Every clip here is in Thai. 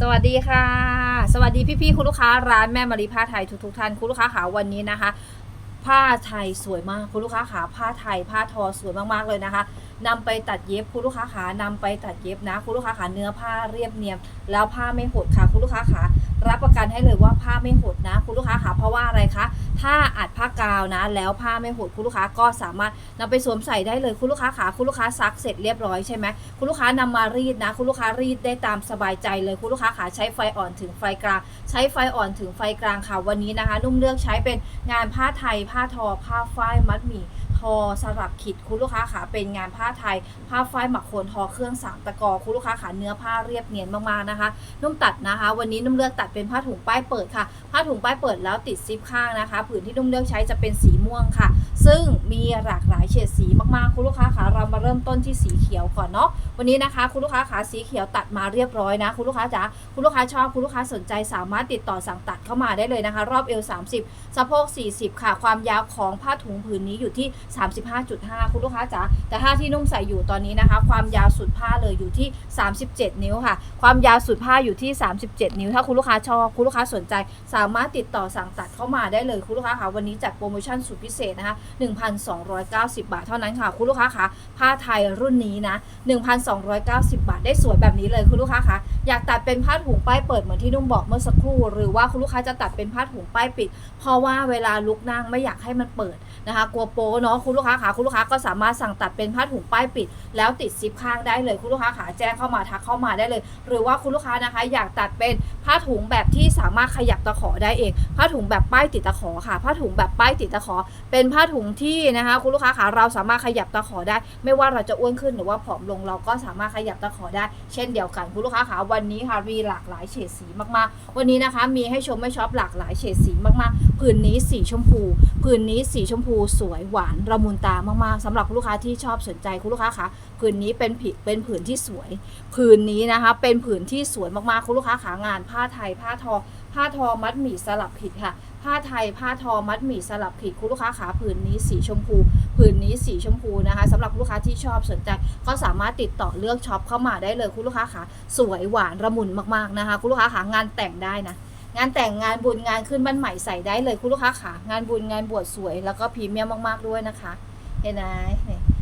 สวัสดีค่ะ สวัสดีพี่ๆคุณลูกค้าร้านแม่มารีผ้าไทยทุกๆท่านคุณลูกค้าขาวันนี้นะคะ ผ้าไทยสวยมากคุณลูกค้าขาผ้าไทยผ้าทอสวยมากๆเลยนะคะ นำไปตัดเย็บคุณลูกค้าขานำไปตัดเย็บนะคุณลูกค้าขาเนื้อผ้าเรียบเนียนแล้วผ้าไม่หดค่ะคุณลูกค้าขารับประกันให้เลยว่าผ้าไม่หดนะ คุณลูกค้าขาเพราะว่าอะไรคะถ้าอัดผ้ากาวนะ แล้วผ้าไม่หดคุณลูกค้าก็สามารถนำไปสวมใส่ได้เลยคุณลูกค้าขาคุณลูกค้าซักเสร็จเรียบร้อยใช่ไหมคุณลูกค้านำมารีดนะ คุณลูกค้ารีดได้ตามสบายใจเลยคุณลูกค้าขาใช้ไฟอ่อนถึงไฟกลาง ใช้ไฟอ่อนถึงไฟกลางค่ะวันนี้นะคะ นุ่มเลือกใช้เป็นงานผ้าไทยผ้าทอผ้าฝ้ายมัดหมี่ ทอสลับขิดคุณลูกค้าขาเป็นงานผ้าไทย ผ้าฝ้ายหมักโคนทอเครื่องสามตะกอคุณลูกค้าขาเนื้อผ้าเรียบเนียนมากๆนะคะ นุ่มตัดนะคะ วันนี้นุ่มเลือกตัดเป็นผ้าถุงป้ายเปิดค่ะ ผ้าถุงป้ายเปิดแล้วติดซิปข้างนะคะ ผืนที่นุ่มเลือกใช้จะเป็นสีม่วงค่ะ ซึ่งมีหลากหลายเฉดสีมากๆ คุณลูกค้าขาเรามาเริ่มต้นที่สีเขียวก่อนเนาะวันนี้นะคะ คุณลูกค้าขาสีเขียวตัดมาเรียบร้อยนะคุณลูกค้าจ๋าคุณลูกค้าชอบคุณลูกค้าสนใจสามารถติดต่อสั่งตัดเข้ามาได้เลยนะคะ รอบเอว30สะโพก40 ค่ะ ความยาวของผ้าถุงผืนนี้อยู่ที่35.5 คุณลูกค้าจ๋าแต่ถ้าที่นุ่มใส่อยู่ตอนนี้นะคะ ความยาวสุดผ้าเลยอยู่ที่ 37 นิ้วค่ะ ความยาวสุดผ้าอยู่ที่ 37 นิ้ว ถ้าคุณลูกค้าชอบคุณลูกค้าสนใจ สามารถติดต่อสั่งตัดเข้ามาได้เลยคุณลูกค้าค่ะวันนี้จัดโปรโมชั่นสุดพิเศษนะคะ 1,290 บาทเท่านั้นค่ะคุณลูกค้าคะผ้าไทยรุ่นนี้นะ 1,290 บาทได้สวยแบบนี้เลยคุณลูกค้าคะอยากตัดเป็นผ้าถุงป้ายเปิดเหมือนที่นุ่มบอกเมื่อสักครู่ หรือว่าคุณลูกค้าจะตัดเป็นผ้าถุงป้ายปิด เพราะว่าเวลาลุกนั่งไม่อยากให้มันเปิดนะคะกลัวโป๊เนาะคุณลูกค้าคะคุณลูกค้าก็สามารถสั่งตัดเป็นผ้าถุงป้ายปิด แล้วติดซิปข้างได้เลยคุณลูกค้าขาแจ้งเข้ามาทักเข้ามาได้เลย หรือว่าคุณลูกค้านะคะอยากตัดเป็นผ้าถุงแบบที่สามารถขยับตะขอได้เอง ผ้าถุงแบบป้ายติดตะขอค่ะ ผ้าถุงแบบป้ายติดตะขอ เป็นผ้าถุงที่นะคะคุณลูกค้าขาเราสามารถขยับตะขอได้ ไม่ว่าเราจะอ้วนขึ้นหรือว่าผอมลงเราก็สามารถขยับตะขอได้ เช่นเดียวกันคุณลูกค้าขาวันนี้ค่ะมีหลากหลายเฉดสีมากๆ วันนี้นะคะมีให้ชมไม่ชอบหลากหลายเฉดสีมากๆผืนนี้สีชมพูผืนนี้สีชมพูสวยหวานระมุนตามากๆสำหรับคุณลูกค้าที่ชอบสนใจคุณลูกค้าคะผืนนี้เป็นผิเป็นผืนที่สวย ผืนนี้นะคะเป็นผืนที่สวยมากๆคุณลูกค้าขางานผ้าไทยผ้าทอ ผ้าทอมัดหมี่สลับผิดค่ะ ผ้าไทยผ้าทอมัดหมี่สลับผิดคุณลูกค้าขาผืนนี้สีชมพู ผืนนี้สีชมพูนะคะสำหรับลูกค้าที่ชอบสนใจ ก็สามารถติดต่อเลือกช็อปเข้ามาได้เลยคุณลูกค้าขาสวยหวานระมุนมากๆนะคะคุณลูกค้าขางานแต่งได้นะ งานแต่งงานบุญงานขึ้นบ้านใหม่ใส่ได้เลยคุณลูกค้าขางานบุญงานบวชสวยแล้วก็พรีเมียมมาก ๆ ด้วยนะคะ เห็นไหม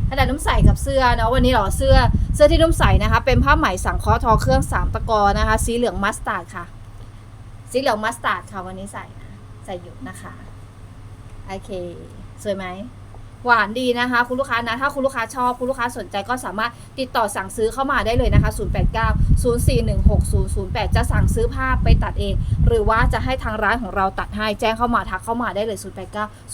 ขนาดนุ่มใส่กับเสื้อเนาะวันนี้หรอเสื้อเสื้อที่นุ่มใส่นะคะ เป็นผ้าไหมสังเคราะห์ทอเครื่องสามตะกอนะคะ สีเหลืองมัสตาร์ดค่ะ สีเหลืองมัสตาร์ดค่ะวันนี้ใส่นะใส่อยู่นะคะโอเค สวยไหม หวานดีนะคะ คุณลูกค้านะ ถ้าคุณลูกค้าชอบ คุณลูกค้าสนใจก็สามารถติดต่อสั่งซื้อเข้ามาได้เลยนะคะ 089 0416 008 จะสั่งซื้อผ้าไปตัดเอง หรือว่าจะให้ทางร้านของเราตัดให้แจ้งเข้ามาทักเข้ามาได้เลย 089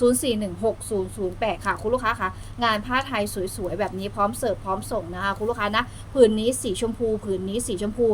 0416 008 ค่ะ คุณลูกค้าคะงานผ้าไทยสวยๆ แบบนี้พร้อมเสิร์ฟพร้อมส่งนะคะ คุณลูกค้านะผืนนี้สีชมพูผืนนี้สีชมพู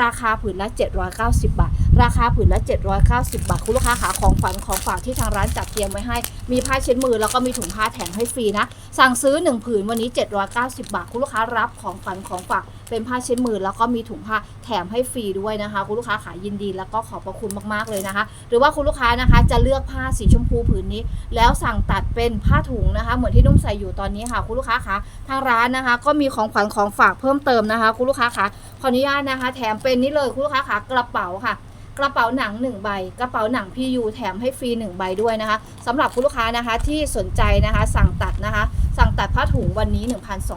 ราคาผืนละ 790 บาท ราคาผืนละ 790 บาท คุณลูกค้าขาของฝันของฝากที่ทางร้านจัดเตรียมไว้ให้ มีผ้าเช็ดมือแล้วก็มีถุงผ้าแถมให้ฟรีนะ สั่งซื้อ 1 ผืนวันนี้ 790 บาท คุณลูกค้ารับของฝันของฝากเป็นผ้าเช็ดมือแล้วก็มีถุงผ้าแถมให้ฟรีด้วยนะคะ คุณลูกค้าขายยินดีแล้วก็ขอบพระคุณมากๆเลยนะคะ หรือว่าคุณลูกค้านะคะจะเลือกผ้าสีชมพูผืนนี้ แล้วสั่งตัดเป็นผ้าถุงนะคะ เหมือนที่นุ่มใส่อยู่ตอนนี้ค่ะ คุณลูกค้าคะทางร้านนะคะ ก็มีของขวัญของฝากเพิ่มเติมนะคะ คุณลูกค้าคะขออนุญาตนะคะ แถมเป็นนี่เลยคุณลูกค้าคะกระเป๋าค่ะ กระเป๋าหนัง 1 ใบ กระเป๋าหนังพี่ยูแถมให้ฟรี1ใบด้วยนะคะสำหรับคุณลูกค้านะคะที่สนใจนะคะสั่งตัดนะคะ สั่งตัดผ้าถุงวันนี้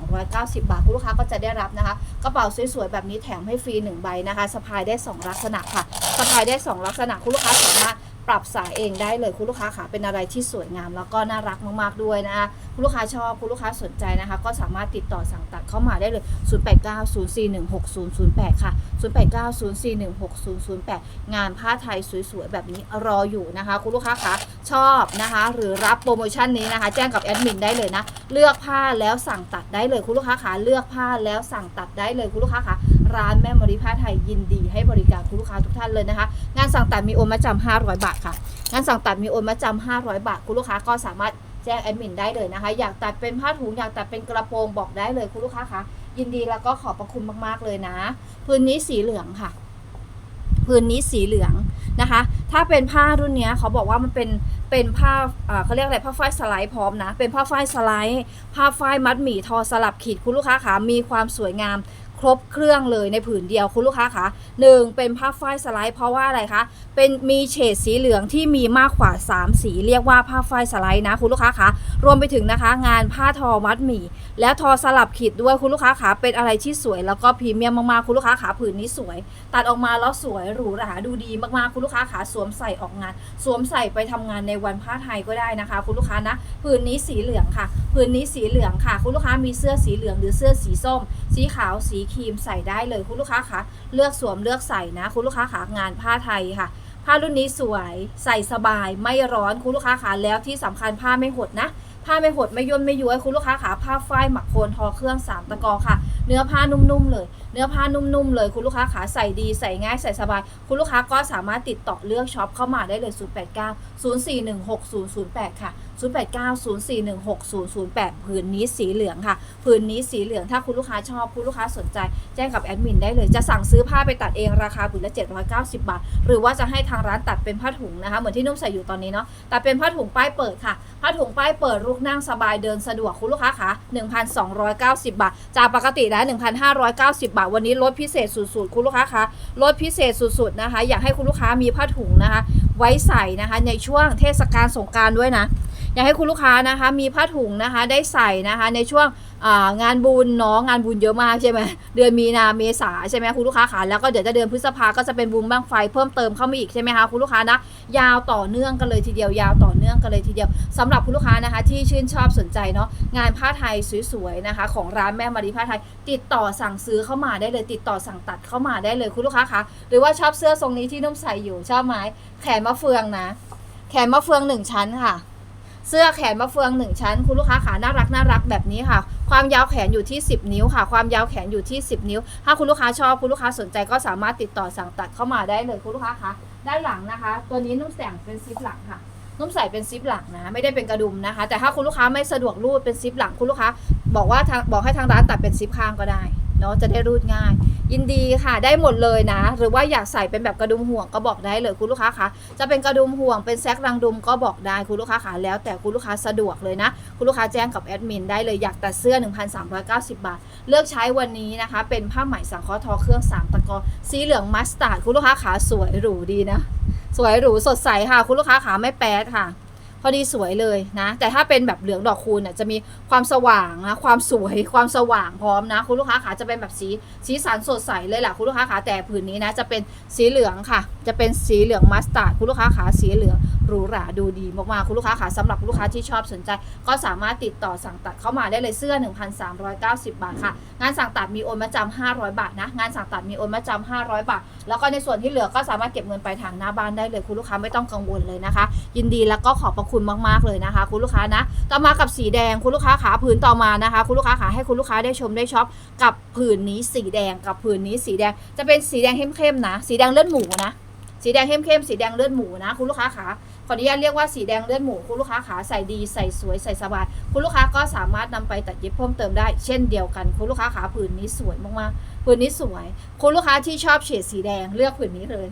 1,290 บาทคุณลูกค้าก็จะได้รับนะคะ กระเป๋าสวยๆแบบนี้แถมให้ฟรี1ใบนะคะสะพายได้ 2 ลักษณะค่ะสะพายได้ 2 ลักษณะคุณลูกค้าสามารถปรับสายเองได้เลยคุณลูกค้าค่ะเป็นอะไรที่สวยงามแล้วก็น่ารักมากๆด้วยนะคะ คุณลูกค้าชอบคุณลูกค้าสนใจนะคะ ก็สามารถติดต่อสั่งตัดเข้ามาได้เลย 0890416008 ค่ะ 0890416008 งานผ้าไทยสวยๆ แบบนี้รออยู่นะคะ คุณลูกค้าคะชอบนะคะ หรือรับโปรโมชั่นนี้นะคะ แจ้งกับแอดมินได้เลยนะ เลือกผ้าแล้วสั่งตัดได้เลยคุณลูกค้าคะเลือกผ้าแล้วสั่งตัดได้เลยคุณลูกค้าคะร้านแม่มริผ้าไทยยินดีให้บริการคุณลูกค้าทุกท่านเลยนะคะ งานสั่งตัดมีโอนมาจำ500 บาทค่ะ งานสั่งตัดมีโอนมาจำ500 บาท คุณลูกค้าก็สามารถ แจ้งแอดมินได้เลยนะคะ อยากตัดเป็นผ้าถุงอยากตัดเป็นกระโปรงบอกได้เลยคุณลูกค้าคะยินดีแล้วก็ขอบพระคุณมากๆเลยนะ พื้นนี้สีเหลืองค่ะ พื้นนี้สีเหลืองนะคะ ถ้าเป็นผ้ารุ่นเนี้ยเขาบอกว่ามันเป็นเป็นผ้าเอ่อเขาเรียกอะไรผ้าฝ้ายสไลด์พร้อมนะ เป็นผ้าฝ้ายสไลด์ ผ้าฝ้ายมัดหมี่ทอสลับขีดคุณลูกค้าขามีความสวยงาม ครบเครื่องเลยในผืนเดียวคุณลูกค้าคะหนึ่งเป็นผ้าฝ้ายสไลด์เพราะว่าอะไรคะเป็นมีเฉดสีเหลืองที่มีมากกว่า 3 สีเรียกว่าผ้าฝ้ายสไลด์นะคุณลูกค้าคะรวมไปถึงนะคะงานผ้าทอมัดหมี่แล้วทอสลับขีดด้วยคุณลูกค้าขาเป็นอะไรที่สวยแล้วก็พรีเมียมมากๆคุณลูกค้าขาผืนนี้สวย ตัดออกมาแล้วสวยหรูหราดูดีมากๆคุณลูกค้าขาสวมใส่ออกงาน สวมใส่ไปทำงานในวันผ้าไทยก็ได้นะคะ คุณลูกค้านะผืนนี้สีเหลืองค่ะผืนนี้สีเหลืองค่ะ คุณลูกค้ามีเสื้อสีเหลืองหรือเสื้อสีส้ม สีขาวสีครีมใส่ได้เลยคุณลูกค้าคะเลือกสวมเลือกใส่นะ คุณลูกค้าขางานผ้าไทยค่ะ ผ้ารุ่นนี้สวยใส่สบายไม่ร้อนคุณลูกค้าขาแล้วที่สำคัญผ้าไม่หดนะผ้าไม่หดไม่ย่นไม่ย้วยคุณลูกค้าขาผ้าฝ้ายหมักโคนทอเครื่องสามตะกอค่ะ เนื้อผ้านุ่มๆเลยเนื้อผ้านุ่มๆเลยคุณลูกค้าขาใส่ดีใส่ง่ายใส่สบาย คุณลูกค้าก็สามารถติดต่อเลือกช็อปเข้ามาได้เลย 089 0416 008 ค่ะ 089 0416 008 ผืนนี้สีเหลืองค่ะ ผืนนี้สีเหลืองถ้าคุณลูกค้าชอบคุณลูกค้าสนใจ แจ้งกับแอดมินได้เลยจะสั่งซื้อผ้าไปตัดเองราคาผืนละ 790 บาท หรือว่าจะให้ทางร้านตัดเป็นผ้าถุงนะคะ เหมือนที่นุ่มใส่อยู่ตอนนี้เนาะตัดเป็นผ้าถุงป้ายเปิดค่ะผ้าถุงป้ายเปิดลุกนั่งสบายเดินสะดวกคุณลูกค้าคะ1,290 บาทจากปกติแล้ว1,590 บาทวันนี้ลดพิเศษสุดๆ คุณลูกค้าคะลดพิเศษสุดๆนะคะ อยากให้คุณลูกค้ามีผ้าถุงนะคะ ไว้ใส่นะคะในช่วงเทศกาลสงกรารด้วยนะ อยากให้คุณลูกค้านะคะ มีผ้าถุงนะคะได้ใส่นะคะในช่วงงานบุญเนาะงานบุญเยอะมากใช่ไหมเดือนมีนาเมษาใช่ไหมคุณลูกค้าขาแล้วก็เดี๋ยวจะเดือนพฤษภาก็จะเป็นบุญบ้างไฟเพิ่มเติมเข้ามาอีกใช่ไหมคะคุณลูกค้านะยาวต่อเนื่องกันเลยทีเดียวยาวต่อเนื่องกันเลยทีเดียวสำหรับคุณลูกค้านะคะ ที่ชื่นชอบสนใจเนาะงานผ้าไทยสวยๆนะคะ ของร้านแม่มารีผ้าไทย ติดต่อสั่งซื้อเข้ามาได้เลย ติดต่อสั่งตัดเข้ามาได้เลยคุณลูกค้าคะหรือว่าชอบเสื้อทรงนี้ที่นุ่มใส่อยู่ชอบไหมแขนมะเฟืองนะ แขนมะเฟืองหนึ่งชั้นค่ะ เสื้อแขนมะเฟืองหนึ่งชั้น คุณลูกค้าขาน่ารักน่ารักแบบนี้ค่ะ ความยาวแขนอยู่ที่ 10 นิ้วค่ะ ความยาวแขนอยู่ที่ 10 นิ้ว ถ้าคุณลูกค้าชอบคุณลูกค้าสนใจก็สามารถติดต่อสั่งตัดเข้ามาได้เลยคุณลูกค้าคะด้านหลังนะคะ ตัวนี้นุ่มแต่งเป็นซิปหลังค่ะนุ่มใส่เป็นซิปหลังนะไม่ได้เป็นกระดุมนะคะ แต่ถ้าคุณลูกค้าไม่สะดวกรูดเป็นซิปหลังคุณลูกค้า บอกว่าทางบอกให้ทางร้านตัดเป็นซิปข้างก็ได้ เนาะจะได้รูดง่าย ยินดีค่ะได้หมดเลยนะ หรือว่าอยากใส่เป็นแบบกระดุมห่วงก็บอกได้เลยคุณลูกค้าคะจะเป็นกระดุมห่วงเป็นแซกรังดุมก็บอกได้คุณลูกค้าคะแล้วแต่คุณลูกค้าสะดวกเลยนะ คุณลูกค้าแจ้งกับแอดมินได้เลยอยากตัดเสื้อ 1,390 บาท เลือกใช้วันนี้นะคะ เป็นผ้าไหมสังเคราะห์ทอเครื่องสามตะกอสีเหลืองมัสตาร์ดคุณลูกค้าขาสวยหรูดีนะ สวยหรูสดใสค่ะ คุณลูกค้าขาไม่แป๊ดค่ะ พอดีสวยเลยนะ แต่ถ้าเป็นแบบเหลืองดอกคูณน่ะจะมีความสว่างนะความสวยความสว่างพร้อมนะ คุณลูกค้าขาจะเป็นแบบสีสีสันสดใสเลยแหละคุณลูกค้าขาแต่ผืนนี้นะจะเป็นสีเหลืองค่ะ จะเป็นสีเหลืองมัสตาร์ดคุณลูกค้าขาสีเหลืองหรูหราดูดีมากๆคุณลูกค้าขาสำหรับลูกค้าที่ชอบสนใจ ก็สามารถติดต่อสั่งตัดเข้ามาได้เลยเสื้อ 1,390 บาทค่ะ งานสั่งตัดมีโอนมาจำ500 บาทนะงานสั่งตัดมีโอนมาจำ500 บาท แล้วก็ในส่วนที่เหลือก็สามารถเก็บเงินไปทางหน้าบ้านได้เลยคุณลูกค้าไม่ต้องกังวลเลยนะคะ ยินดีแล้วก็ขอบคุณมากๆเลยนะคะ คุณลูกค้านะต่อมากับสีแดงคุณลูกค้าขาผืนต่อมานะคะ คุณลูกค้าขาให้คุณลูกค้าได้ชมได้ช็อปกับผืนนี้สีแดงกับผืนนี้สีแดงจะเป็นสีแดงเข้มๆนะ สีแดงเลือดหมูนะ สีแดงเข้มๆสีแดงเลือดหมูนะ คุณลูกค้าขาขออนุญาตเรียกว่าสีแดงเลือดหมูคุณลูกค้าขาใส่ดีใส่สวยใส่สบายคุณลูกค้าก็สามารถนำไปตัดเย็บเพิ่มเติมได้เช่นเดียวกัน คุณลูกค้าขาผืนนี้สวยมากๆผืนนี้สวย คุณลูกค้าที่ชอบเฉดสีแดงเลือกผืนนี้เลย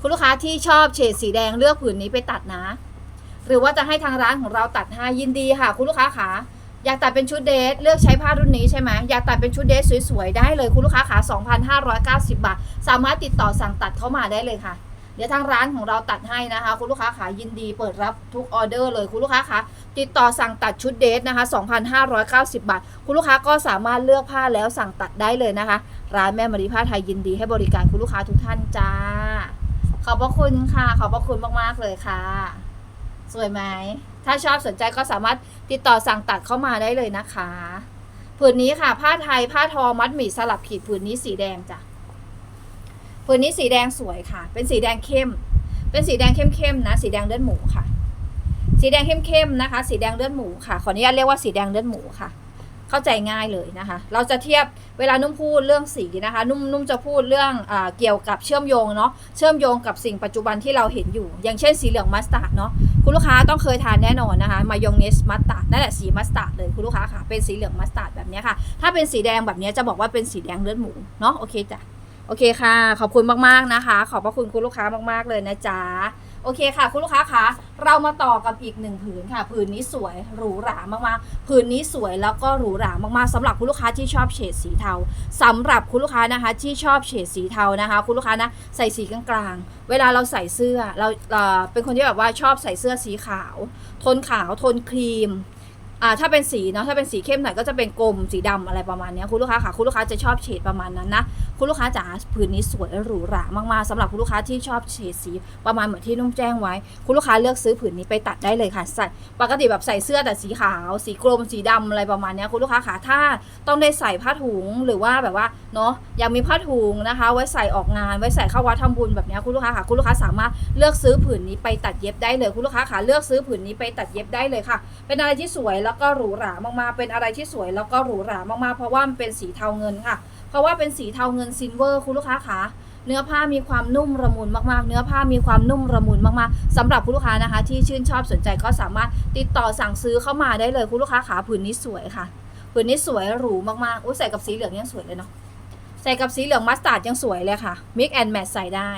คุณลูกค้าที่ชอบเฉดสีแดงเลือกผืนนี้ไปตัดนะ หรือว่าจะให้ทางร้านของเราตัดให้ยินดีค่ะ คุณลูกค้าขาอยากตัดเป็นชุดเดทเลือกใช้ผ้ารุ่นนี้ใช่ไหมอยากตัดเป็นชุดเดทสวยๆได้เลยคุณลูกค้าขา2,590 บาท สามารถติดต่อสั่งตัดเข้ามาได้เลยค่ะ เดี๋ยวทางร้านของเราตัดให้นะคะ คุณลูกค้าขายินดีเปิดรับทุกออเดอร์เลยคุณลูกค้าคะติดต่อสั่งตัดชุดเดทนะคะ 2,590 บาท คุณลูกค้าก็สามารถเลือกผ้าแล้วสั่งตัดได้เลยนะคะ ร้านแม่มารีผ้าไทยยินดีให้บริการคุณลูกค้าทุกท่านจ้าขอบพระคุณค่ะ ขอบพระคุณมากๆเลยค่ะ สวยไหม ถ้าชอบสนใจก็สามารถติดต่อสั่งตัดเข้ามาได้เลยนะคะ ผืนนี้ค่ะผ้าไทยผ้าทอมัดหมี่สลับขีดผืนนี้สีแดงจ้ะ ผืนนี้สีแดงสวยค่ะ เป็นสีแดงเข้ม เป็นสีแดงเข้มๆนะ สีแดงเลือดหมูค่ะ สีแดงเข้มๆนะคะ สีแดงเลือดหมูค่ะ ขออนุญาตเรียกว่าสีแดงเลือดหมูค่ะ เข้าใจง่ายเลยนะคะ เราจะเทียบเวลานุ่มพูดเรื่องสีนะคะ นุ่มนุ่มจะพูดเรื่องอเกี่ยวกับเชื่อมโยงเนาะ เชื่อมโยงกับสิ่งปัจจุบันที่เราเห็นอยู่ อย่างเช่นสีเหลืองมัสตาร์ดเนาะ คุณลูกค้าต้องเคยทานแน่นอนนะคะ มายองเนสมัสตาร์ดนั่นแหละสีมัสตาร์ดเลยคุณลูกค้าค่ะ เป็นสีเหลืองมัสตาร์ดแบบนี้ค่ะ ถ้าเป็นสีแดงแบบนี้จะบอกว่าเป็นสีแดงเลือดหมูเนาะโอเคจ้ะโอเคค่ะ ขอบคุณมากๆนะคะ ขอบพระคุณคุณลูกค้ามากๆเลยนะจ๊ะโอเคค่ะ คุณลูกค้าคะ เรามาต่อกับอีกหนึ่งผืนค่ะ ผืนนี้สวยหรูหรามากๆ ผืนนี้สวยแล้วก็หรูหรามากๆสำหรับคุณลูกค้าที่ชอบเฉดสีเทาสำหรับคุณลูกค้านะคะที่ชอบเฉดสีเทานะคะ คุณลูกค้านะใส่สีกลางๆ เวลาเราใส่เสื้อเราเอ่อเป็นคนที่แบบว่าชอบใส่เสื้อสีขาว ทนขาวทนครีมอ่าถ้าเป็นสีเนาะถ้าเป็นสีเข้มหน่อยก็จะเป็นกลมสีดำอะไรประมาณนี้คุณลูกค้าค่ะคุณลูกค้าจะชอบเฉดประมาณนั้นนะ คุณลูกค้าจ๋าผืนนี้สวยและหรูหรามากๆสำหรับคุณลูกค้าที่ชอบเฉดสี ประมาณเหมือนที่นุ่มแจ้งไว้ คุณลูกค้าเลือกซื้อผืนนี้ไปตัดได้เลยค่ะใส่ปกติแบบใส่เสื้อแต่สีขาว สีกรมสีดำอะไรประมาณนี้คุณลูกค้าค่ะถ้าต้องได้ใส่ผ้าถุงหรือว่าแบบว่าเนาะอยากมีผ้าถุงนะคะ ไว้ใส่ออกงานไว้ใส่เข้าวัดทำบุญแบบนี้คุณลูกค้าค่ะคุณลูกค้าสามารถเลือกซื้อผืนนี้ไปตัดเย็บได้เลยคุณลูกค้าค่ะเลือกซื้อผืนนี้ไปตัดเย็บได้เลยค่ะ เป็นอะไรที่สวยแล้วก็หรูหรามากๆเป็นอะไรที่สวยแล้วก็หรูหรามากๆเพราะว่ามันเป็นสีเทาเงินค่ะ เพราะว่าเป็นสีเทาเงินซิลเวอร์คุณลูกค้าคะเนื้อผ้ามีความนุ่มระมุนมากๆ เนื้อผ้ามีความนุ่มระมุนมากๆสำหรับคุณลูกค้านะคะ ที่ชื่นชอบสนใจก็สามารถติดต่อสั่งซื้อเข้ามาได้เลยคุณลูกค้าขาผืนนี้สวยค่ะผืนนี้สวยหรูมากๆอุ้ยใส่กับสีเหลืองยังสวยเลยเนาะใส่กับสีเหลืองมัสตาร์ดยังสวยเลยค่ะ mix and match ใส่ได้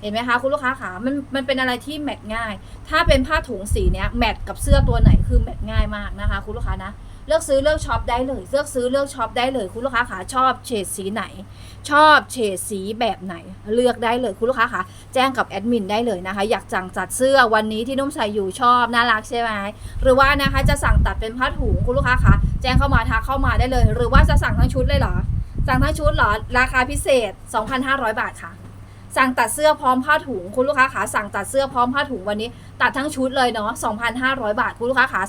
เห็นไหมคะคุณลูกค้าขามันมันเป็นอะไรที่แมทง่าย ถ้าเป็นผ้าถุงสีเนี้ยแมทกับเสื้อตัวไหนคือแมทง่ายมากนะคะ คุณลูกค้านะ เลือกซื้อเลือกช็อปได้เลย เลือกซื้อเลือกช็อปได้เลย คุณลูกค้าขาชอบเฉดสีไหน ชอบเฉดสีแบบไหน เลือกได้เลยคุณลูกค้าคะแจ้งกับแอดมินได้เลยนะคะ อยากสั่งจัดเสื้อวันนี้ที่นุ่มใส่อยู่ชอบน่ารักใช่ไหมหรือว่านะคะจะสั่งตัดเป็นผ้าถุงคุณลูกค้าคะแจ้งเข้ามาทักเข้ามาได้เลย หรือว่าจะสั่งทั้งชุดเลยเหรอสั่งทั้งชุดเหรอราคาพิเศษ 2,500 บาทค่ะ สั่งตัดเสื้อพร้อมผ้าถุงคุณลูกค้าขาสั่งตัดเสื้อพร้อมผ้าถุงวันนี้ ตัดทั้งชุดเลยเนาะ2,500 บาท คุณลูกค้าขา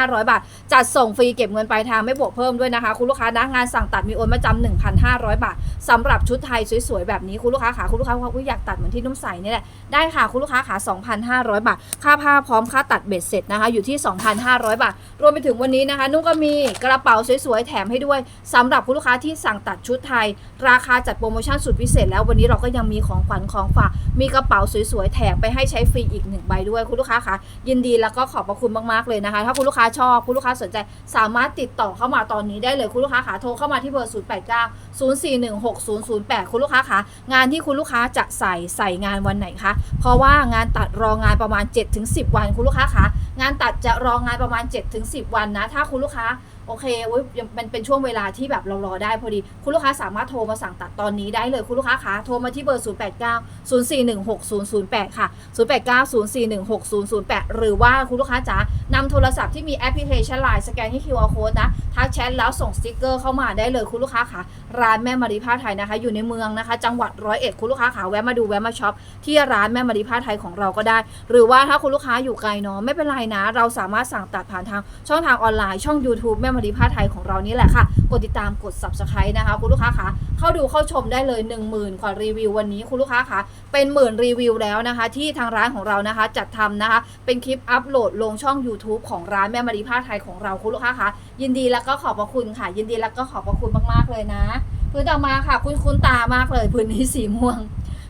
2,500 บาท จัดส่งฟรีเก็บเงินปลายทางไม่บวกเพิ่มด้วยนะคะ คุณลูกค้านะงานสั่งตัดมีโอนมาจำ1,500 บาทสำหรับชุดไทยสวยๆแบบนี้คุณลูกค้าขาคุณลูกค้าว่าอุ๊ยอยากตัดเหมือนที่นุ่มใส่นี่แหละได้ค่ะคุณลูกค้าขา2,500 บาท ค่าผ้าพร้อมค่าตัดเบ็ดเสร็จนะคะ อยู่ที่ 2,500 บาท รวมไปถึงวันนี้นะคะ นุ่มก็มีกระเป๋าสวยๆแถมให้ด้วยสำหรับคุณลูกค้าที่สั่งตัดชุดไทย ราคาจัดโปรโมชั่นสุดพิเศษแล้ววันนี้เราก็ยังมีของขวัญของฝากมีกระเป๋าสวยๆแถมไปให้ใช้ฟรีอีกหนึ่งใบด้วยคุณลูกค้าคะยินดีแล้วก็ขอบพระคุณมากๆเลยนะคะ ถ้าคุณลูกค้าชอบคุณลูกค้าสนใจ สามารถติดต่อเข้ามาตอนนี้ได้เลยคุณลูกค้าคะโทรเข้ามาที่เบอร์ 0 8 9 0 4 1 6 0 0 8 คุณลูกค้าคะงานที่คุณลูกค้าจะใส่ใส่งานวันไหนคะเพราะว่างานตัดรองานประมาณ 7-10 วันคุณลูกค้าคะงานตัดจะรองานประมาณ 7-10 วันนะถ้าคุณลูกค้า โอเคเว้ยยังมันเป็นช่วงเวลาที่แบบเรารอได้พอดี คุณลูกค้าสามารถโทรมาสั่งตัดตอนนี้ได้เลยคุณลูกค้าคะโทรมาที่เบอร์ 0 8 9 0 4 1 6 0 0 8 ค่ะ 0 8 9 0 4 1 6 0 0 8 หรือว่าคุณลูกค้าจ๋านำโทรศัพท์ที่มีแอปพลิเคชันไลน์สแกนที่ QR code นะทักแชทแล้วส่งสติกเกอร์เข้ามาได้เลยคุณลูกค้าคะ ร้านแม่มารีผ้าไทยนะคะ อยู่ในเมืองนะคะ จังหวัดร้อยเอ็ดคุณลูกค้าขาแวะมาดูแวะมาช็อปที่ร้านแม่มารีผ้าไทยของเราก็ได้ หรือว่าถ้าคุณลูกค้าอยู่ไกลเนาะไม่เป็นไรนะ เราสามารถสั่งตัดผ่านทางช่องทางออนไลน์ช่อง YouTube แม่มารีผ้าไทยของเรานี่แหละค่ะ กดติดตามกด subscribe นะคะ คุณลูกค้าคะเข้าดูเข้าชมได้เลย 1 0,000กว่ารีวิววันนี้คุณลูกค้าคะเป็นหมื่นรีวิวแล้วนะคะ ที่ทางร้านของเรานะคะ จัดทำนะคะ เป็นคลิปอัปโหลดลงช่อง YouTube ของร้านแม่มารีผ้าไทยของเราคุณลูกค้าค่ะยินดีแล้วก็ขอบพระคุณค่ะ ยินดีแล้วก็ขอบพระคุณมากๆเลยนะพื้นต่อมาค่ะ คุณคุณตามากเลยพื้นนี้สีม่วง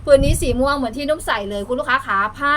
พื้นนี้สีม่วงเหมือนที่นุ่มใส่เลยคุณลูกค้าขาผ้า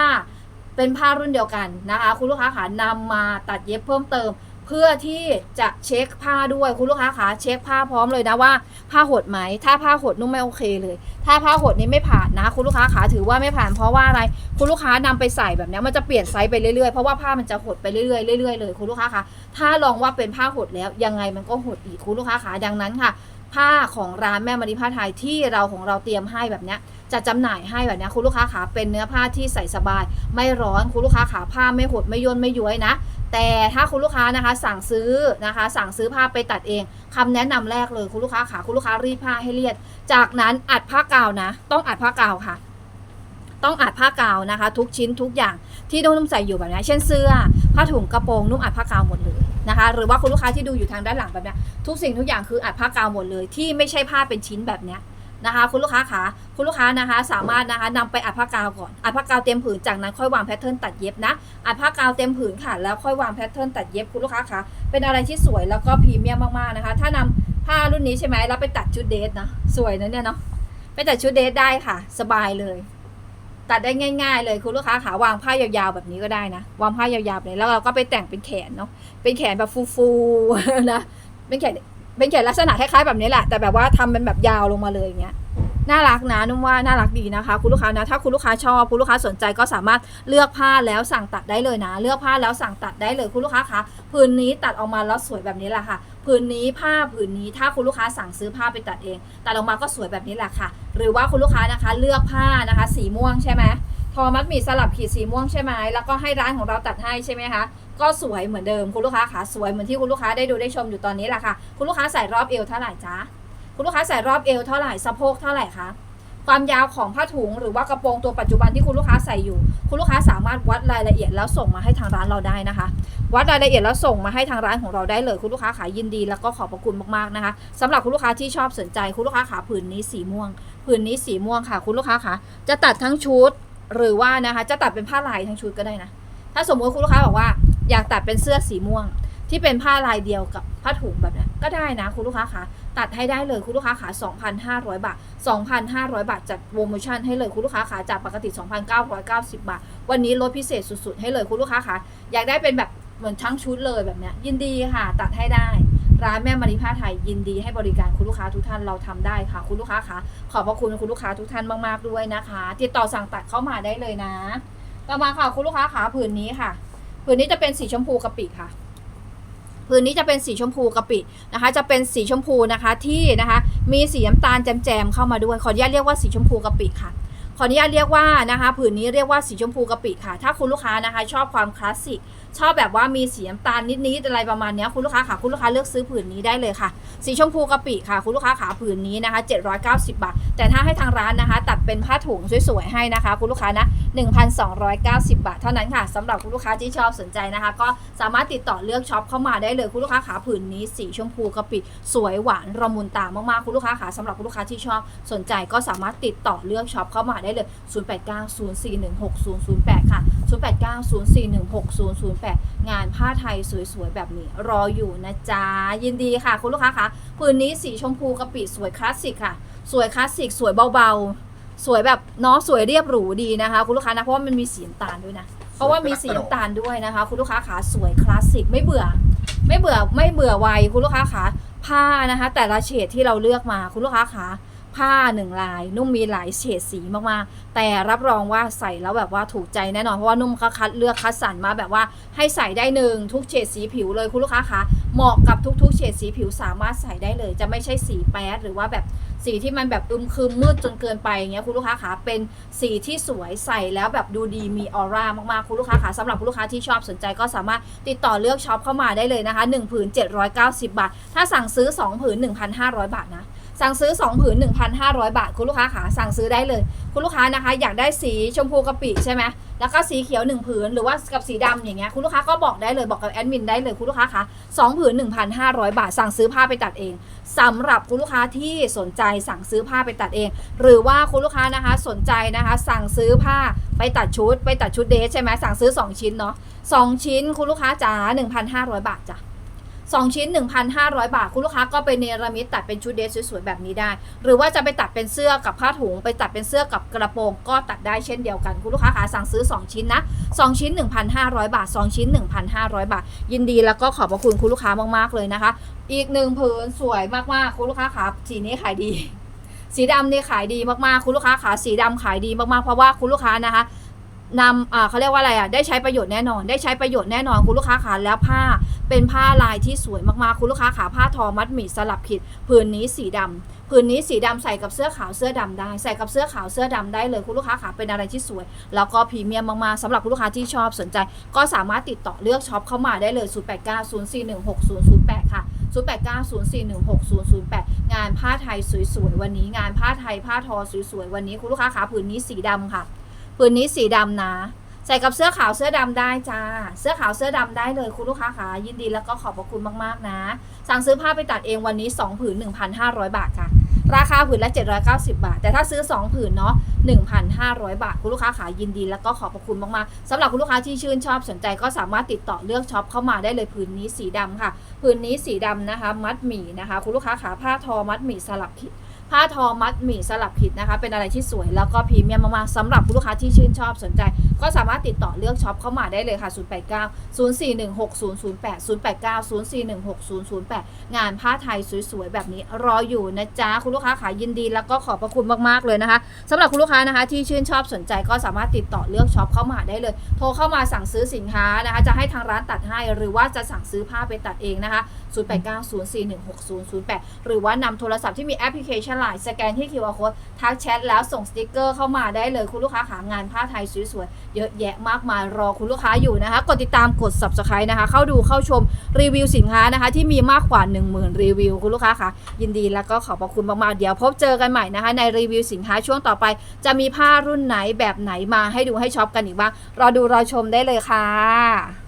เป็นผ้ารุ่นเดียวกันนะคะ คุณลูกค้าขานำมาตัดเย็บเพิ่มเติม เพื่อที่จะเช็คผ้าด้วยคุณลูกค้าขาเช็คผ้าพร้อมเลยนะว่า ผ้าหดไหมถ้าผ้าหดนุ่มไม่โอเคเลย ถ้าผ้าหดนี้ไม่ผ่านนะ คุณลูกค้าขาถือว่าไม่ผ่านเพราะว่าอะไร คุณลูกค้านำไปใส่แบบนี้มันจะเปลี่ยนไซส์ไปเรื่อยๆเพราะว่าผ้ามันจะหดไปเรื่อยๆเรื่อยๆเลยคุณลูกค้าคะถ้าลองว่าเป็นผ้าหดแล้วยังไงมันก็หดอีกคุณลูกค้าขาดังนั้นค่ะ ผ้าของร้านแม่มารีผ้าไทยที่เราของเราเตรียมให้แบบนี้จะจำหน่ายให้แบบนี้คุณลูกค้าขาเป็นเนื้อผ้าที่ใส่สบาย ไม่ร้อนคุณลูกค้าขาผ้าไม่หดไม่ย่นไม่ย้วยนะ แต่ถ้าคุณลูกค้านะคะสั่งซื้อนะคะ สั่งซื้อผ้าไปตัดเองคำแนะนำแรกเลยคุณลูกค้าขาคุณลูกค้ารีดผ้าให้เรียด จากนั้นอัดผ้ากาวนะ ต้องอัดผ้ากาวค่ะ ต้องอัดผ้ากาวนะคะ ทุกชิ้นทุกอย่างที่นุ่มใส่อยู่แบบนี้เช่นเสื้อผ้าถุงกระโปรงนุ่มอัดผ้ากาวหมดเลยนะคะ หรือว่าคุณลูกค้าที่ดูอยู่ทางด้านหลังแบบนี้ทุกสิ่งทุกอย่างคืออัดผ้ากาวหมดเลย ที่ไม่ใช่ผ้าเป็นชิ้นแบบนี้ นะคะ คุณลูกค้าขาคุณลูกค้านะคะ สามารถนะคะนำไปอัดผ้ากาวก่อนอัดผ้ากาวเต็มผืนจากนั้นค่อยวางแพทเทิร์นตัดเย็บนะอัดผ้ากาวเต็มผืนค่ะแล้วค่อยวางแพทเทิร์นตัดเย็บคุณลูกค้าคะเป็นอะไรที่สวยแล้วก็พรีเมียมมากๆนะคะ ถ้านำผ้ารุ่นนี้ใช่ไหมแล้วไปตัดชุดเดทนะสวยนะเนี่ยเนาะไปตัดชุดเดทได้ค่ะ สบายเลย ตัดได้ง่าย ๆ เลยคุณลูกค้าขาวางผ้ายาวๆแบบนี้ก็ได้นะวางผ้ายาวๆเลยแล้วเราก็ไปแต่งเป็นแขนเนาะเป็นแขนแบบฟูๆนะเป็นแขน เป็นแขนลักษณะคล้ายๆแบบนี้แหละ แต่แบบว่าทำเป็นแบบยาวลงมาเลยอย่างเงี้ยน่ารักนะนุ่มว่าน่ารักดีนะคะ คุณลูกค้านะถ้าคุณลูกค้าชอบคุณลูกค้าสนใจก็สามารถเลือกผ้าแล้วสั่งตัดได้เลยนะ เลือกผ้าแล้วสั่งตัดได้เลยคุณลูกค้าคะผืนนี้ตัดออกมาแล้วสวยแบบนี้แหละค่ะผืนนี้ผ้าผืนนี้ถ้าคุณลูกค้าสั่งซื้อผ้าไปตัดเองตัดออกมาก็สวยแบบนี้แหละค่ะ หรือว่าคุณลูกค้านะคะ เลือกผ้านะคะ สีม่วงใช่ไหมทอมัดหมี่สลับขีดสีม่วงใช่ไหมแล้วก็ให้ร้านของเราตัดให้ใช่ไหมคะ ก็สวยเหมือนเดิมคุณลูกค้าค่ะสวยเหมือนที่คุณลูกค้าได้ดูได้ชมอยู่ตอนนี้แหละค่ะ คุณลูกค้าใส่รอบเอวเท่าไหร่จ๊ะคุณลูกค้าใส่รอบเอวเท่าไหร่สะโพกเท่าไหร่คะความยาวของผ้าถุงหรือว่ากระโปรงตัวปัจจุบันที่คุณลูกค้าใส่อยู่ คุณลูกค้าสามารถวัดรายละเอียดแล้วส่งมาให้ทางร้านเราได้นะคะ วัดรายละเอียดแล้วส่งมาให้ทางร้านของเราได้เลย คุณลูกค้าขายยินดีแล้วก็ขอบพระคุณมากๆนะคะสำหรับคุณลูกค้าที่ชอบสนใจ คุณลูกค้าขาผืนนี้สีม่วง ผืนนี้สีม่วงค่ะ คุณลูกค้าคะจะตัดทั้งชุด หรือว่านะคะ จะตัดเป็นผ้าลายทั้งชุดก็ได้นะ ถ้าสมมติคุณลูกค้าบอกว่า อยากตัดเป็นเสื้อสีม่วง ที่เป็นผ้าลายเดียวกับผ้าถุงแบบนี้ก็ได้นะคุณลูกค้าคะตัดให้ได้เลยคุณลูกค้าขา2,500 บาท 2,500 บาท จัดโปรโมชั่นให้เลยคุณลูกค้าขาจากปกติ 2,990 บาท วันนี้ลดพิเศษสุดๆ ให้เลยคุณลูกค้าคะอยากได้เป็นแบบเหมือนทั้งชุดเลยแบบนี้ยินดีค่ะ ตัดให้ได้ ร้านแม่มาริผ้าไทยยินดีให้บริการคุณลูกค้าทุกท่านเราทำได้ค่ะ คุณลูกค้าคะขอบพระคุณคุณลูกค้าทุกท่านมากๆด้วยนะคะ ติดต่อสั่งตัดเข้ามาได้เลยนะ ต่อมาค่ะคุณลูกค้าขาผืนนี้ค่ะ ผืนนี้จะเป็นสีชมพูกะปิค่ะผืนนี้จะเป็นสีชมพูกะปินะคะ จะเป็นสีชมพูนะคะที่นะคะ มีสีน้ำตาลแจมๆเข้ามาด้วยขออนุญาตเรียกว่าสีชมพูกะปิค่ะ ออนุญาตเรียกว่านะคะผืนนี้เรียกว่าสีชมพูกะปิค่ะ ถ้าคุณลูกค้านะคะ ชอบความคลาสสิกชอบแบบว่ามีสีน้ำตาลนิดๆอะไรประมาณนี้คุณลูกค้าค่ะคุณลูกค้าเลือกซื้อผืนนี้ได้เลยค่ะ สีชมพูกะปิค่ะ คุณลูกค้าขาผืนนี้นะคะ 790 บาท แต่ถ้าให้ทางร้านนะคะ ตัดเป็นผ้าถุงสวยๆให้นะคะ คุณลูกค้านะ 1,290 บาท เท่านั้นค่ะสำหรับคุณลูกค้าที่ชอบสนใจนะคะ ก็สามารถติดต่อเลือกช็อปเข้ามาได้เลยคุณลูกค้าขาผืนนี้สีชมพูกะปิสวยหวานระมุนตามากๆคุณลูกค้าขาสำหรับคุณลูกค้าที่ชอบสนใจก็สามารถติดต่อเลือกช็อปเข้ามาได้เลย 0890416008 ค่ะ 0890416008 งานผ้าไทยสวยๆ แบบนี้ รออยู่นะจ๊ะ ยินดีค่ะ คุณลูกค้าคะผืนนี้สีชมพูกะปิสวยคลาสสิกค่ะ สวยคลาสสิก สวยเบาๆ สวยแบบเนาะสวยเรียบหรูดีนะคะ คุณลูกค้านะ เพราะว่ามันมีสีน้ำตาลด้วยนะ เพราะว่ามีสีน้ำตาลด้วยนะคะ คุณลูกค้าขาสวยคลาสสิกไม่เบื่อ ไม่เบื่อไม่เบื่อวัยคุณลูกค้าขาผ้านะคะ แต่ละเฉดที่เราเลือกมาคุณลูกค้าขา ผ้าหนึ่งลาย นุ่มมีหลายเฉดสีมากๆ แต่รับรองว่าใส่แล้วแบบว่าถูกใจแน่นอน เพราะว่านุ่มเขาคัดเลือกคัดสรรมาแบบว่าให้ใส่ได้หนึ่งทุกเฉดสีผิวเลยคุณลูกค้าคะเหมาะกับทุกๆเฉดสีผิวสามารถใส่ได้เลย จะไม่ใช่สีแป๊ดหรือว่าแบบสีที่มันแบบอึมครึมมืดจนเกินไปอย่างเงี้ยคุณลูกค้าคะเป็นสีที่สวยใส่แล้วแบบดูดีมีออร่ามากๆคุณลูกค้าคะสำหรับคุณลูกค้าที่ชอบสนใจก็สามารถติดต่อเลือกช็อปเข้ามาได้เลยนะคะ1ผืน790 บาท ถ้าสั่งซื้อ 2 ผืน 1,500 บาทนะ สั่งซื้อ 2 ผืน 1,500 บาท คุณลูกค้าขาสั่งซื้อได้เลย คุณลูกค้านะคะ อยากได้สีชมพูกะปิใช่ไหมแล้วก็สีเขียว 1 ผืน หรือว่ากับสีดำอย่างเงี้ยคุณลูกค้าก็บอกได้เลยบอกกับแอดมินได้เลยคุณลูกค้าคะ2ผืน 1,500 บาท สั่งซื้อผ้าไปตัดเองสำหรับคุณลูกค้าที่สนใจสั่งซื้อผ้าไปตัดเอง หรือว่าคุณลูกค้านะคะสนใจนะคะ สั่งซื้อผ้าไปตัดชุด ไปตัดชุดเดทใช่ไหมสั่งซื้อ 2 ชิ้นเนาะสองชิ้นคุณลูกค้าจ๋า1,500 บาทจ้ะ 2 ชิ้น 1,500 บาท คุณลูกค้าก็ไปเนรมิตตัดเป็นชุดเดรสสวยๆแบบนี้ได้ หรือว่าจะไปตัดเป็นเสื้อกับผ้าถุง ไปตัดเป็นเสื้อกับกระโปรง ก็ตัดได้เช่นเดียวกัน คุณลูกค้าขาสั่งซื้อ 2 ชิ้นนะ 2 ชิ้น 1,500 บาท 2 ชิ้น 1,500 บาท ยินดีแล้วก็ขอบพระคุณคุณลูกค้ามากๆเลยนะคะ อีกหนึ่งผืนสวยมากๆคุณลูกค้าขาสีนี้ขายดี สีดำนี่ขายดีมากๆคุณลูกค้าขาสีดำขายดีมากๆเพราะว่าคุณลูกค้านะคะนำอ่าเขาเรียกว่าอะไรอะ ได้ใช้ประโยชน์แน่นอน ได้ใช้ประโยชน์แน่นอนคุณลูกค้าขาแล้วผ้า เป็นผ้าลายที่สวยมากๆ คุณลูกค้าขาผ้าทอมัดหมี่สลับขีดผืนนี้สีดำผืนนี้สีดำใส่กับเสื้อขาวเสื้อดำได้ ใส่กับเสื้อขาวเสื้อดำได้เลยคุณลูกค้าขาเป็นอะไรที่สวย แล้วก็พรีเมียมมากๆสำหรับคุณลูกค้าที่ชอบสนใจ ก็สามารถติดต่อเลือกช็อปเข้ามาได้เลย 0890416008 ค่ะ 0890416008 งานผ้าไทยสวยๆวันนี้งานผ้าไทยผ้าทอสวยๆวันนี้คุณลูกค้าขาผืนนี้สีดำค่ะ ผืนนี้สีดำนะ ใส่กับเสื้อขาวเสื้อดำได้จ้า เสื้อขาวเสื้อดำได้เลยคุณลูกค้าขายินดีแล้วก็ขอบพระคุณมากๆนะ สั่งซื้อผ้าไปตัดเองวันนี้ 2 ผืน 1,500 บาทค่ะ ราคาผืนละ 790 บาท แต่ถ้าซื้อ 2 ผืนเนาะ1,500 บาท คุณลูกค้าขายินดีแล้วก็ขอบพระคุณมากๆสำหรับคุณลูกค้าที่ชื่นชอบสนใจก็สามารถติดต่อเลือกช็อปเข้ามาได้เลยผืนนี้สีดำค่ะ ผืนนี้สีดำนะคะ มัดหมี่นะคะ คุณลูกค้าขาผ้าทอมัดหมี่สลับขีด ผ้าทอมัดหมี่สลับผิดนะคะ เป็นอะไรที่สวยแล้วก็พรีเมียมมากๆสำหรับคุณลูกค้าที่ชื่นชอบสนใจ ก็สามารถติดต่อเลือกช็อปเข้ามาได้เลยค่ะ 089 0416 008 089 0416 008 งานผ้าไทยสวยๆ แบบนี้รออยู่นะจ๊ะ คุณลูกค้าขายยินดีแล้วก็ขอบพระคุณมากๆเลยนะคะสำหรับคุณลูกค้านะคะที่ชื่นชอบสนใจก็สามารถติดต่อเลือกช็อปเข้ามาได้เลย โทรเข้ามาสั่งซื้อสินค้านะคะ จะให้ทางร้านตัดให้หรือว่าจะสั่งซื้อผ้าไปตัดเองนะคะ 0890416008 หรือว่านำโทรศัพท์ที่มีแอปพลิเคชันไลน์สแกนที่ QR code ทักแชทแล้วส่งสติกเกอร์เข้ามาได้เลยคุณลูกค้าขางานผ้าไทยสวยๆ เยอะแยะมากมายรอคุณลูกค้าอยู่นะคะ กดติดตามกด subscribe นะคะ เข้าดูเข้าชมรีวิวสินค้านะคะ ที่มีมากกว่า 10,000 รีวิว คุณลูกค้าค่ะ ยินดีแล้วก็ขอบพระคุณมากๆ เดี๋ยวพบเจอกันใหม่นะคะ ในรีวิวสินค้าช่วงต่อไป จะมีผ้ารุ่นไหนแบบไหนมาให้ดูให้ช็อปกันอีกบ้างรอดูรอชมได้เลยค่ะ